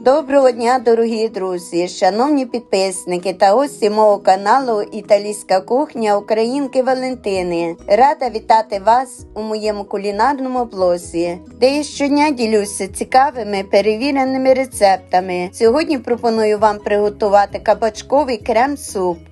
Доброго дня, дорогі друзі, шановні підписники та гості мого каналу Італійська кухня Українки Валентини. Рада вітати вас у моєму кулінарному блозі, де я щодня ділюся цікавими перевіреними рецептами. Сьогодні пропоную вам приготувати кабачковий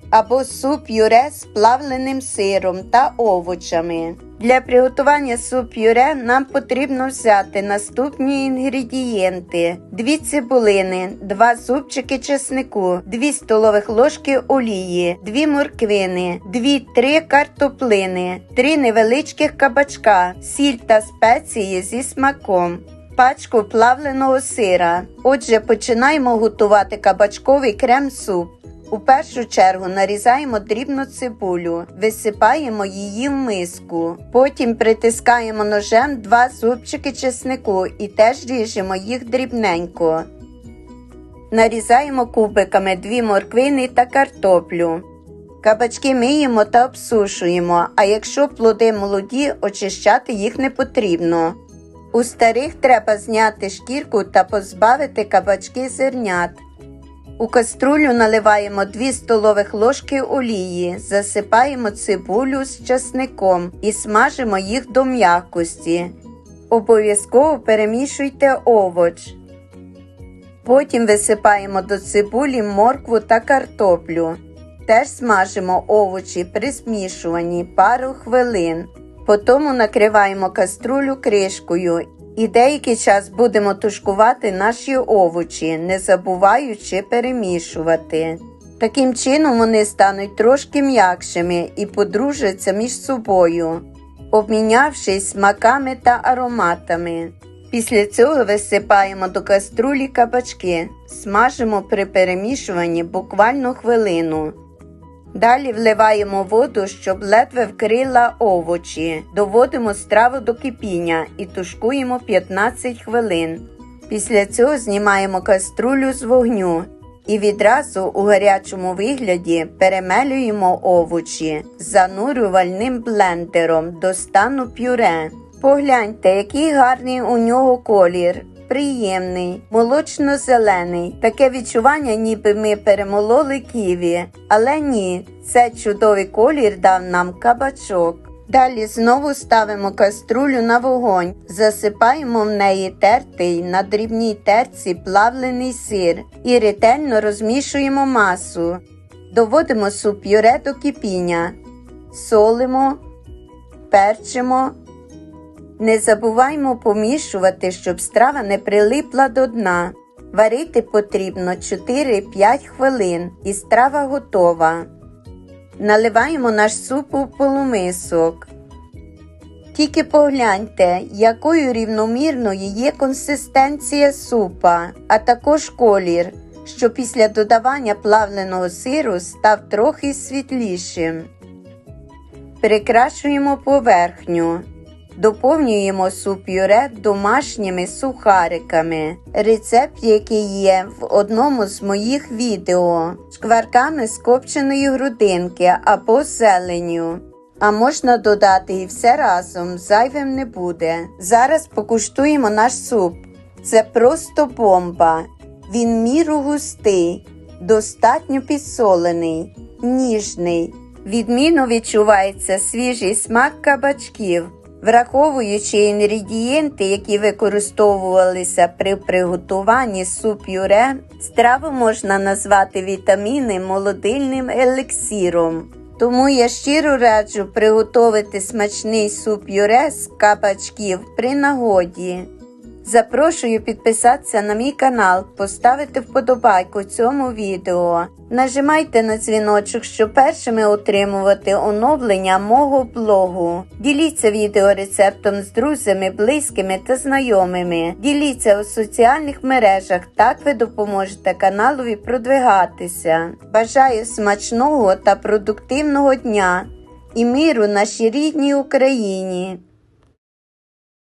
або суп юре з плавленим сиром та овочами. Для приготування суп-юре нам потрібно взяти наступні інгредієнти: 2 цибулини, 2 зубчики чеснику, 2 столових ложки олії, 2 морквини, 2-3 картоплини, 3 невеличких кабачка, сіль та спеції зі смаком. Пачку плавленого сира. Отже, починаємо готувати кабачковий крем-суп. У першу чергу нарізаємо дрібну цибулю, висипаємо її в миску. Потім притискаємо ножем два зубчики чеснику і теж ріжемо їх дрібненько. Нарізаємо кубиками дві морквини та картоплю. Кабачки миємо та обсушуємо, а якщо плоди молоді, очищати їх не потрібно. У старих треба зняти шкірку та позбавити кабачки зернят. У каструлю наливаємо 2 столових ложки олії, засипаємо цибулю з часником і смажимо їх до м'якості. Обов'язково перемішуйте овоч. Потім висипаємо до цибулі моркву та картоплю. Теж смажимо овочі при змішуванні пару хвилин. Потім накриваємо каструлю кришкою і деякий час будемо тушкувати наші овочі, не забуваючи перемішувати. Таким чином вони стануть трошки м'якшими і подружаться між собою, обмінявшись смаками та ароматами. Після цього висипаємо до каструлі кабачки, смажимо при перемішуванні буквально хвилину. Далі вливаємо воду, щоб ледве вкрила овочі. Доводимо страву до кипіння і тушкуємо 15 хвилин. Після цього знімаємо каструлю з вогню і відразу у гарячому вигляді перемелюємо овочі занурювальним блендером до стану пюре. Погляньте, який гарний у нього колір. Приємний, молочно-зелений. Таке відчування, ніби ми перемололи ківі. Але ні, це чудовий колір дав нам кабачок. Далі знову ставимо каструлю на вогонь, засипаємо в неї тертий на дрібній терці плавлений сир і ретельно розмішуємо масу. Доводимо суп пюре до кипіння, солимо, перчимо. Не забуваймо помішувати, щоб страва не прилипла до дна. Варити потрібно 4-5 хвилин і страва готова. Наливаємо наш суп у полумисок. Тільки погляньте, якою рівномірною є консистенція супа, а також колір, що після додавання плавленого сиру став трохи світлішим. Прикрашуємо поверхню. Доповнюємо суп-юре домашніми сухариками, рецепт який є в одному з моїх відео, шкварками з копченої грудинки або зеленю. А можна додати і все разом, зайвим не буде. Зараз покуштуємо наш суп. Це просто бомба. Він міру густий, достатньо підсолений, ніжний. Відмінно відчувається свіжий смак кабачків. Враховуючи інгредієнти, які використовувалися при приготуванні суп-юре, страву можна назвати вітаміни молодильним елексіром. Тому я щиро раджу приготувати смачний суп-юре з кабачків при нагоді. Запрошую підписатися на мій канал, поставити вподобайку цьому відео. Нажимайте на дзвіночок, щоб першими отримувати оновлення мого блогу. Діліться відео рецептом з друзями, близькими та знайомими. Діліться у соціальних мережах, так ви допоможете каналові продвигатися. Бажаю смачного та продуктивного дня і миру нашій рідній Україні!